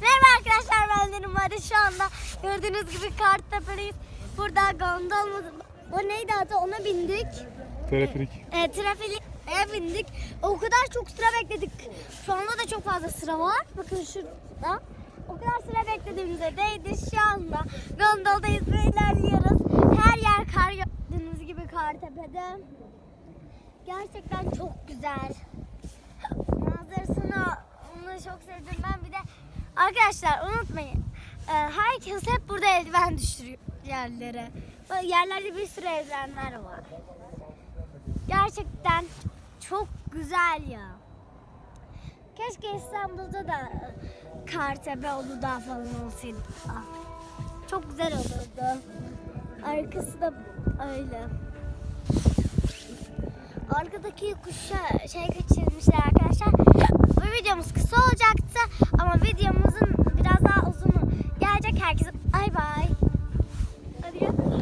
Merhaba arkadaşlar ben Derin Bade şu anda gördüğünüz gibi Kartepe'deyiz. Burada gondol mu? O neydi adı ona bindik. Teleferik. E, trafiğe bindik. O kadar çok sıra bekledik. Şu anda da çok fazla sıra var. Bakın şurada. O kadar sıra beklediğimizde değdi. Şu anda gondoldayız ve ilerliyoruz. Her yer kar gördüğünüz gibi Kartepe'de. Gerçekten çok güzel. Manzarasını onu çok sevdim ben bir de arkadaşlar unutmayın e, herkes hep burada eldiven düşürüyor yerlere. Yerlerde bir sürü eldivenler var. Gerçekten çok güzel ya. Keşke İstanbul'da da Kartepe Uludağ falan olsaydı. Ah, Çok güzel olurdu. Arkası da öyle. Arkadaki kuşa şey kaçırmışlar arkadaşlar. Bay. Hadi gel.